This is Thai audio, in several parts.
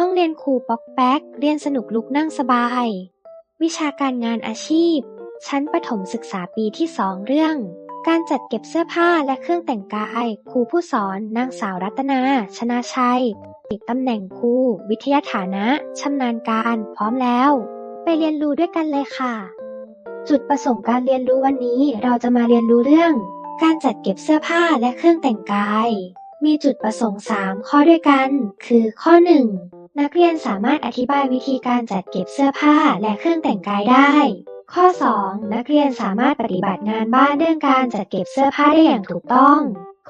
ห้องเรียนครูป๊อกแป๊ก เรียนสนุกลุกนั่งสบาย วิชาการงานอาชีพ ชั้นประถมศึกษาปีที่สองเรื่อง การจัดเก็บเสื้อผ้าและเครื่องแต่งกาย ครูผู้สอน นางสาวรัตนา ชนาชัยติดตำแหน่งครู วิทยาฐานะชำนาญการ พร้อมแล้ว ไปเรียนรู้ด้วยกันเลยค่ะ จุดประสงค์การเรียนรู้วันนี้เราจะมาเรียนรู้เรื่อง การจัดเก็บเสื้อผ้าและเครื่องแต่งกาย มีจุดประสงค์ 3 ข้อด้วยกัน คือข้อ 1 นักเรียนสามารถอธิบายวิธีการจัดเก็บเสื้อผ้าและเครื่องแต่งกายได้ ข้อ 2 นักเรียนสามารถปฏิบัติงานบ้านเรื่องการจัดเก็บเสื้อผ้าได้อย่างถูกต้อง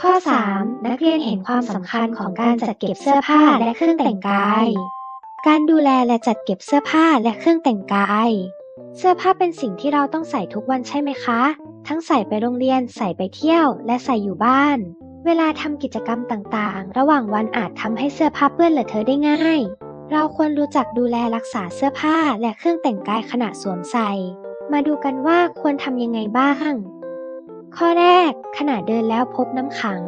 ข้อ 3 นักเรียนเห็นความสำคัญของการจัดเก็บเสื้อผ้าและเครื่องแต่งกาย การดูแลและจัดเก็บเสื้อผ้าและเครื่องแต่งกาย เสื้อผ้าเป็นสิ่งที่เราต้องใส่ทุกวันใช่ไหมคะ ทั้งใส่ไปโรงเรียน ใส่ไปเที่ยว และใส่อยู่บ้าน เวลาทำกิจกรรมต่างๆ ระหว่างวันอาจทำให้เสื้อผ้าเปื้อนเลอะเทอะได้ง่าย เราควรรู้จักดูแลรักษาเสื้อผ้าและเครื่องแต่งกายขณะสวมใส่ มาดูกันว่าควรทำยังไงบ้าง ข้อแรก ขณะเดินแล้วพบน้ำขัง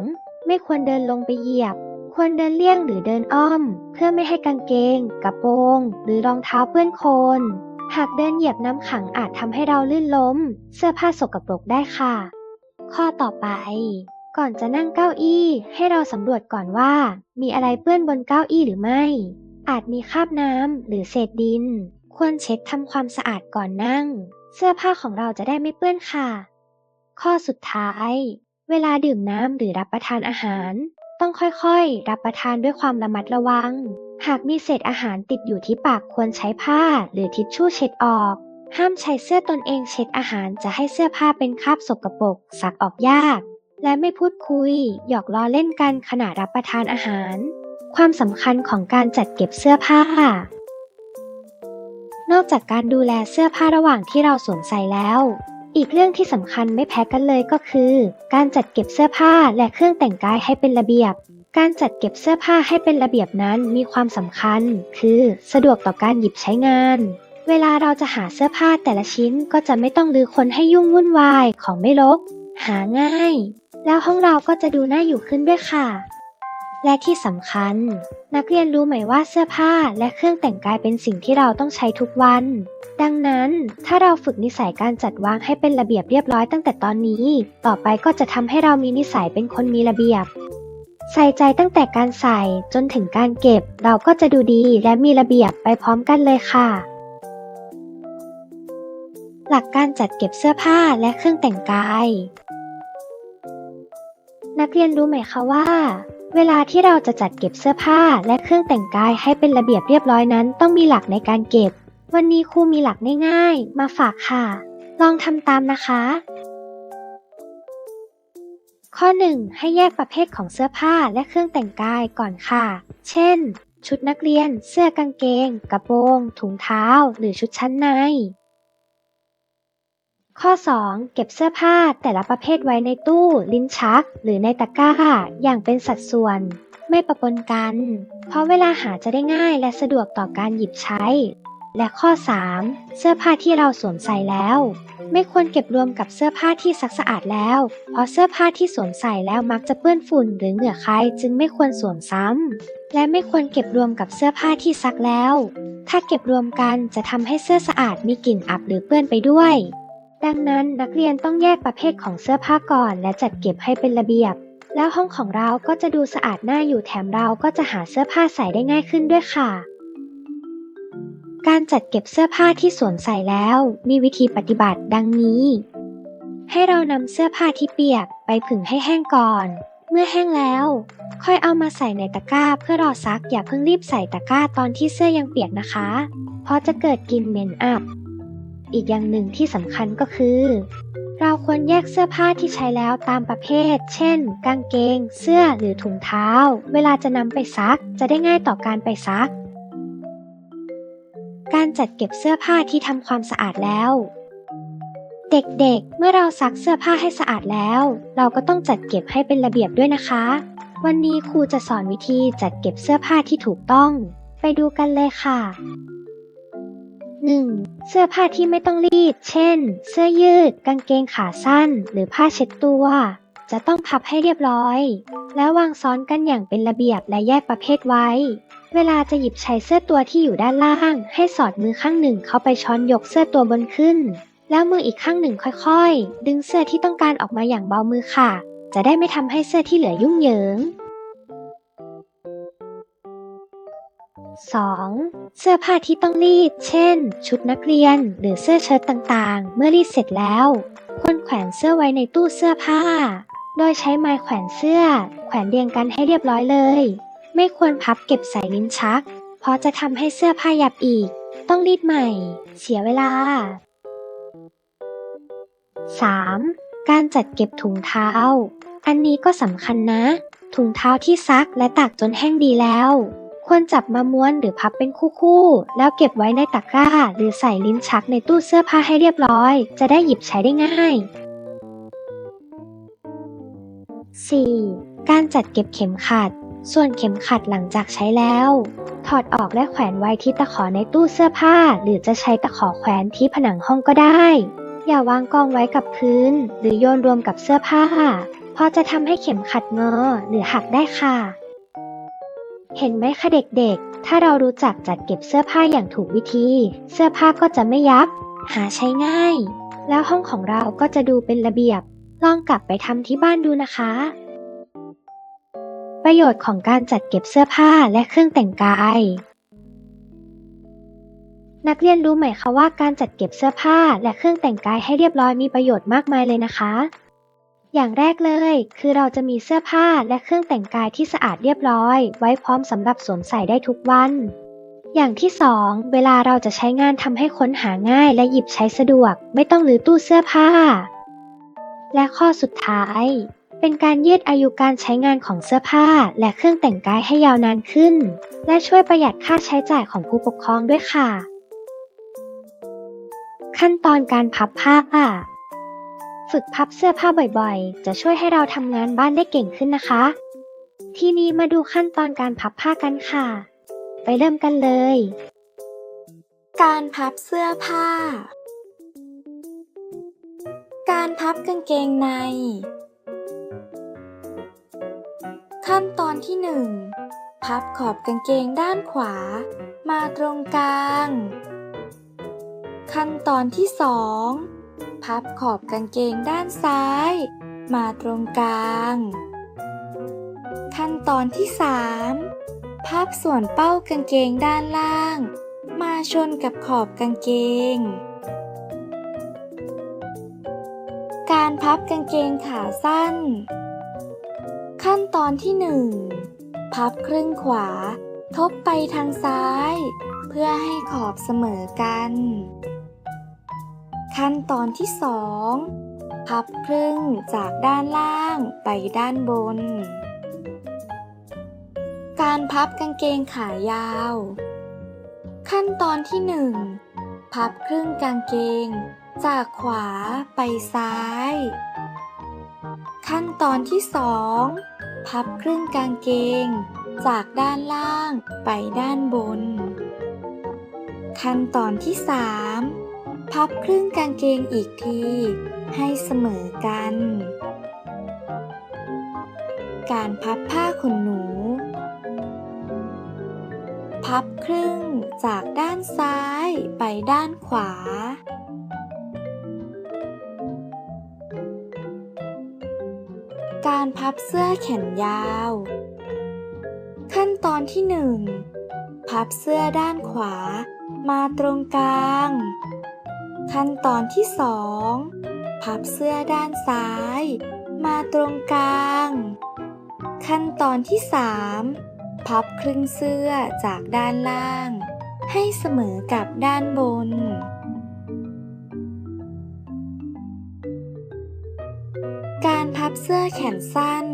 ไม่ควรเดินลงไปเหยียบ ควรเดินเลี่ยงหรือเดินอ้อม เพื่อไม่ให้กางเกง กระโปรง หรือรองเท้าเปื้อนโคลนหากเดินเหยียบน้ำขังอาจทำให้เราลื่นล้ม เสื้อผ้าสกปรกได้ค่ะ ข้อต่อไป ก่อนจะนั่งเก้าอี้ ให้เราสำรวจก่อนว่า มีอะไรเปื้อนบนเก้าอี้หรือไม่ อาจมีคราบน้ำหรือเศษดิน ควรเช็ดทำความสะอาดก่อนนั่ง เสื้อผ้าของเราจะได้ไม่เปื้อนค่ะ ข้อสุดท้าย เวลาดื่มน้ำหรือรับประทานอาหาร ต้องค่อยๆ รับประทานด้วยความระมัดระวัง หากมีเศษอาหารติดอยู่ที่ปากควรใช้ผ้าหรือทิชชู่เช็ดออก ห้ามใช้เสื้อตนเองเช็ดอาหารจะให้เสื้อผ้าเป็นคราบสกปรกซักออกยาก และไม่พูดคุย หยอกล้อเล่นกันขณะรับประทานอาหาร ความสำคัญของการจัดเก็บเสื้อผ้า นอกจากการดูแลเสื้อผ้าระหว่างที่เราสวมใส่แล้ว อีกเรื่องที่สำคัญไม่แพ้กันเลยก็คือ การจัดเก็บเสื้อผ้าและเครื่องแต่งกายให้เป็นระเบียบ การจัดเก็บเสื้อผ้าให้เป็นระเบียบนั้นมีความสำคัญ คือ สะดวกต่อการหยิบใช้งาน เวลาเราจะหาเสื้อผ้าแต่ละชิ้นก็จะไม่ต้องลือคนให้ยุ่งวุ่นวายของไม่รกหาง่าย แล้วห้องเราก็จะดูน่าอยู่ขึ้นด้วยค่ะ และที่สำคัญ นักเรียนรู้ไหมว่าเสื้อผ้าและเครื่องแต่งกายเป็นสิ่งที่เราต้องใช้ทุกวัน ดังนั้นถ้าเราฝึกนิสัยการจัดวางให้เป็นระเบียบเรียบร้อยตั้งแต่ตอนนี้ ต่อไปก็จะทำให้เรามีนิสัยเป็นคนมีระเบียบ ใส่ใจตั้งแต่การใส่จนถึงการเก็บ เราก็จะดูดีและมีระเบียบไปพร้อมกันเลยค่ะ หลักการจัดเก็บเสื้อผ้าและเครื่องแต่งกาย นักเรียนรู้ไหมคะว่า เวลาที่เราจะจัดเก็บเสื้อผ้าและเครื่องแต่งกายให้เป็นระเบียบเรียบร้อยนั้น ต้องมีหลักในการเก็บ วันนี้ครูมีหลักง่ายๆ มาฝากค่ะ ลองทำตามนะคะ ข้อ 1 ให้แยกประเภทของเสื้อผ้าและเครื่องแต่งกายก่อนค่ะ เช่น ชุดนักเรียน เสื้อกางเกง กระโปรง ถุงเท้า หรือชุดชั้นใน ข้อ 2 เก็บเสื้อผ้าแต่ละประเภทไว้ในตู้ ลิ้นชัก หรือในตะกร้า อย่างเป็นสัดส่วน ไม่ปะปนกัน เพราะเวลาหาจะได้ง่ายและสะดวกต่อการหยิบใช้ และข้อ 3 เสื้อผ้าที่เราสวมใส่แล้ว ไม่ควรเก็บรวมกับเสื้อผ้าที่ซักสะอาดแล้ว เพราะเสื้อผ้าที่สวมใส่แล้วมักจะเปื้อนฝุ่นหรือเหงื่อใครจึงไม่ควรสวมซ้ำและไม่ควรเก็บรวมกับเสื้อผ้าที่ซักแล้ว ถ้าเก็บรวมกันจะทำให้เสื้อสะอาดมีกลิ่นอับหรือเปื้อนไปด้วย ดังนั้นนักเรียนต้องแยกประเภทของเสื้อผ้าก่อน และจัดเก็บให้เป็นระเบียบ แล้วห้องของเราก็จะดูสะอาดน่าอยู่แถมเราก็จะหาเสื้อผ้าใส่ได้ง่ายขึ้นด้วยค่ะ การจัดเก็บเสื้อผ้าที่สวมใส่แล้วมีวิธีปฏิบัติดังนี้ ให้เรานำเสื้อผ้าที่เปียกไปผึ่งให้แห้งก่อน เมื่อแห้งแล้ว ค่อยเอามาใส่ในตะกร้าเพื่อรอซักอย่าเพิ่งรีบใส่ตะกร้าตอนที่เสื้อยังเปียกนะคะ เพราะจะเกิดกลิ่นเหม็นอับ อีกอย่างหนึ่งที่สำคัญก็คือ เราควรแยกเสื้อผ้าที่ใช้แล้วตามประเภท เช่น กางเกง เสื้อหรือถุงเท้า เวลาจะนำไปซัก จะได้ง่ายต่อการไปซัก การจัดเก็บเสื้อผ้าที่ทำความสะอาดแล้ว เด็กๆ เมื่อเราซักเสื้อผ้าให้สะอาดแล้ว เราก็ต้องจัดเก็บให้เป็นระเบียบด้วยนะคะ วันนี้ครูจะสอนวิธีจัดเก็บเสื้อผ้าที่ถูกต้อง ไปดูกันเลยค่ะ 1. เสื้อผ้าที่ไม่ต้องรีด เช่น เสื้อยืด กางเกงขาสั้น หรือผ้าเช็ดตัว จะต้องพับให้เรียบร้อย แล้ววางซ้อนกันอย่างเป็นระเบียบและแยกประเภทไว้ เวลาจะหยิบใช้เสื้อตัวที่อยู่ด้านล่าง ให้สอดมือข้างหนึ่งเข้าไปช้อนยกเสื้อตัวบนขึ้น แล้วมืออีกข้างหนึ่งค่อยๆ ดึงเสื้อที่ต้องการออกมาอย่างเบามือค่ะ จะได้ไม่ทำให้เสื้อที่เหลือยุ่งเหยิง 2. เสื้อผ้าที่ต้องรีด เช่น ชุดนักเรียน หรือเสื้อเชิ้ตต่างๆ เมื่อรีดเสร็จแล้วควรแขวนเสื้อไว้ในตู้เสื้อผ้า โดยใช้ไม้แขวนเสื้อ แขวนเรียงกันให้เรียบร้อยเลย ไม่ควรพับเก็บใส่ลิ้นชัก เพราะจะทำให้เสื้อผ้ายับอีก ต้องรีดใหม่ เสียเวลา 3. การจัดเก็บถุงเท้า อันนี้ก็สำคัญนะ ถุงเท้าที่ซักและตากจนแห้งดีแล้ว ควรจับมาม้วนหรือพับเป็นคู่ๆ แล้วเก็บไว้ในตะกร้า หรือใส่ลิ้นชักในตู้เสื้อผ้าให้เรียบร้อย จะได้หยิบใช้ได้ง่าย 4. การจัดเก็บเข็มขัด ส่วนเข็มขัดหลังจากใช้แล้ว ถอดออกและแขวนไว้ที่ตะขอในตู้เสื้อผ้า หรือจะใช้ตะขอแขวนที่ผนังห้องก็ได้ อย่าวางกองไว้กับพื้น หรือโยนรวมกับเสื้อผ้า เพราะจะทำให้เข็มขัดงอหรือหักได้ค่ะ เห็นไหมคะเด็กๆ ถ้าเรารู้จักจัดเก็บเสื้อผ้าอย่างถูกวิธี เสื้อผ้าก็จะไม่ยับ หาใช้ง่าย แล้วห้องของเราก็จะดูเป็นระเบียบ ลองกลับไปทำที่บ้านดูนะคะ ประโยชน์ของการจัดเก็บเสื้อผ้าและเครื่องแต่งกาย นักเรียนรู้ไหมคะว่าการจัดเก็บเสื้อผ้าและเครื่องแต่งกายให้เรียบร้อยมีประโยชน์มากมายเลยนะคะ อย่างแรกเลย คือเราจะมีเสื้อผ้าและเครื่องแต่งกายที่สะอาดเรียบร้อย ไว้พร้อมสำหรับสวมใส่ได้ทุกวัน อย่างที่สองเวลาเราจะใช้งานทำให้ค้นหาง่ายและหยิบใช้สะดวก ไม่ต้องรื้อตู้เสื้อผ้า และข้อสุดท้าย เป็นการยืดอายุการใช้งานของเสื้อผ้า และเครื่องแต่งกายให้ยาวนานขึ้น และช่วยประหยัดค่าใช้จ่ายของผู้ปกครองด้วยค่ะ ขั้นตอนการพับผ้า ฝึกพับเสื้อผ้าบ่อยๆ จะช่วยให้เราทำงานบ้านได้เก่งขึ้นนะคะ ทีนี้มาดูขั้นตอนการพับผ้ากันค่ะ ไปเริ่มกันเลย การพับเสื้อผ้า การพับกางเกงใน ขั้นตอนที่หนึ่งพับขอบกางเกงด้านขวา มาตรงกลาง ขั้นตอนที่สอง พับขอบกางเกงด้านซ้าย มาตรงกลาง ขั้นตอนที่สามพับส่วนเป้ากางเกงด้านล่าง มาชนกับขอบกางเกง การพับกางเกงขาสั้น ขั้นตอนที่หนึ่งพับครึ่งขวา ทบไปทางซ้าย เพื่อให้ขอบเสมอกัน ขั้นตอนที่สองพับครึ่งจากด้านล่างไปด้านบน การพับกางเกงขายาว ขั้นตอนที่หนึ่งพับครึ่งกางเกง จากขวาไปซ้าย ขั้นตอนที่สองพับครึ่งกางเกง จากด้านล่างไปด้านบน ขั้นตอนที่สาม พับครึ่งกางเกงอีกที ให้เสมอกัน การพับผ้าขนหนู พับครึ่งจากด้านซ้ายไปด้านขวา การพับเสื้อแขนยาว ขั้นตอนที่หนึ่งพับเสื้อด้านขวามาตรงกลาง ขั้นตอนที่สองพับเสื้อด้านซ้าย มาตรงกลาง ขั้นตอนที่สามพับครึ่งเสื้อจากด้านล่าง ให้เสมอกับด้านบน การพับเสื้อแขนสั้น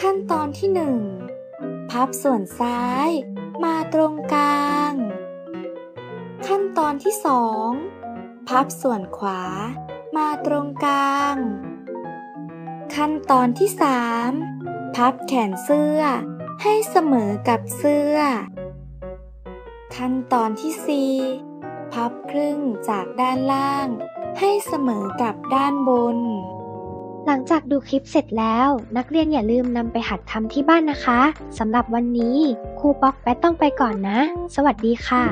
ขั้นตอนที่หนึ่งพับส่วนซ้ายมาตรงกลาง ขั้นตอนที่สองพับส่วนขวามาตรงกลาง ขั้นตอนที่สามพับแขนเสื้อให้เสมอกับเสื้อ ขั้นตอนที่สี่พับครึ่งจากด้านล่าง ให้เสมอกับด้านบน หลังจากดูคลิปเสร็จแล้ว นักเรียนอย่าลืมนำไปหัดทำที่บ้านนะคะสำหรับวันนี้ครูป๊อกแป๊ดต้องไปก่อนนะ สวัสดีค่ะ